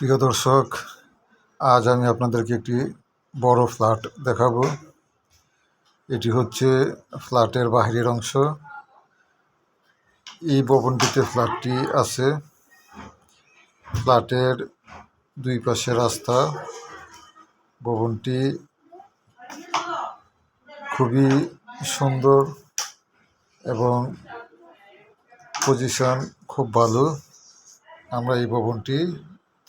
প্রিয় দর্শক, আজ আমি আপনাদেরকে একটি বড় ফ্ল্যাট দেখাবো। এটি হচ্ছে ফ্ল্যাটের বাহিরের অংশ। এই ভবনটিতে ফ্ল্যাটটি আছে। ফ্ল্যাটের দুই পাশে রাস্তা। ভবনটি খুবই সুন্দর এবং পজিশন খুব ভালো। আমরা এই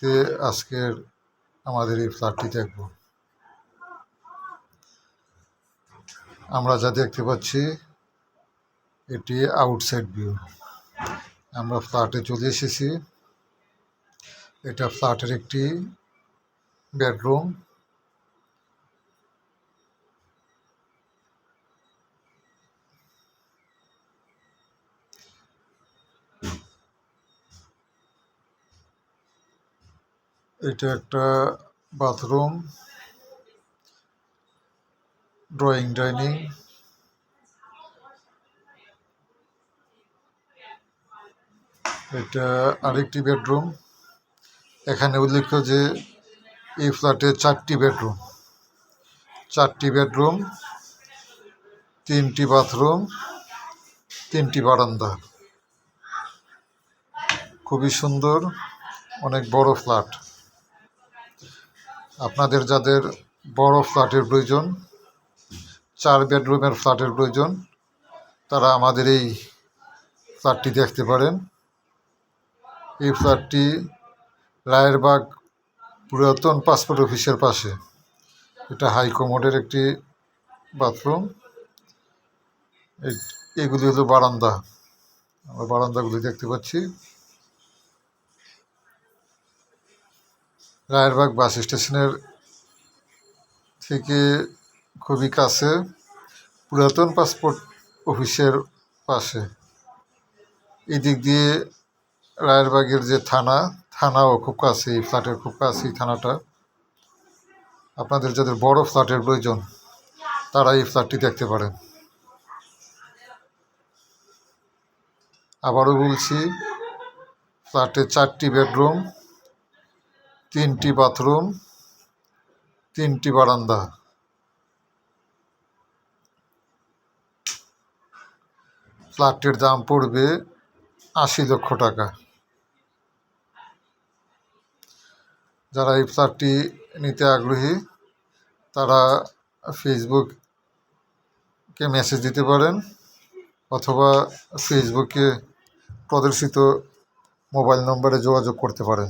ভবনটিতে আজকের আমাদের এই ফ্ল্যাটটি দেখব। আমরা যা দেখতে পাচ্ছি, এটি আউটসাইড ভিউ আমরা ফ্ল্যাটে চলে এসেছি। এটা ফ্ল্যাটের একটি বেডরুম। এটা একটা বাথরুম ড্রয়িং ডাইনিং এটা আরেকটি বেডরুম এখানে উল্লেখ্য যে এই ফ্ল্যাটে চারটি বেডরুম চারটি বেডরুম তিনটি বাথরুম তিনটি বারান্দা। খুবই সুন্দর, অনেক বড় ফ্ল্যাট আপনাদের যাদের বড় ফ্ল্যাটের প্রয়োজন, চার বেডরুমের ফ্ল্যাটের প্রয়োজন, তারা আমাদের এই ফ্ল্যাটটি দেখতে পারেন। এই ফ্ল্যাটটি রায়েরবাগ পুরাতন পাসপোর্ট অফিসের পাশে। এটা হাইকমোডের একটি বাথরুম। এগুলি হলো বারান্দা। আমরা বারান্দাগুলি দেখতে পাচ্ছি। রায়েরবাগ বাস স্টেশনের থেকে খুবই কাছে, পুরাতন পাসপোর্ট অফিসের পাশে। এদিক দিয়ে রায়েরবাগের যে থানা, থানাও খুব কাছে, এই ফ্ল্যাটের খুব কাছে থানাটা। আপনাদের যাদের বড় ফ্ল্যাটের প্রয়োজন, তারা এই ফ্ল্যাটটি দেখতে পারেন। আবারও বলছি, ফ্ল্যাটে চারটি বেডরুম তিনটি বাথরুম, তিনটি বারান্দা। ফ্ল্যাটটির দাম পড়বে আশি লক্ষ টাকা। যারা এই ফ্ল্যাটটি নিতে আগ্রহী, তারা ফেসবুককে মেসেজ দিতে পারেন অথবা ফেসবুকে প্রদর্শিত মোবাইল নম্বরে যোগাযোগ করতে পারেন।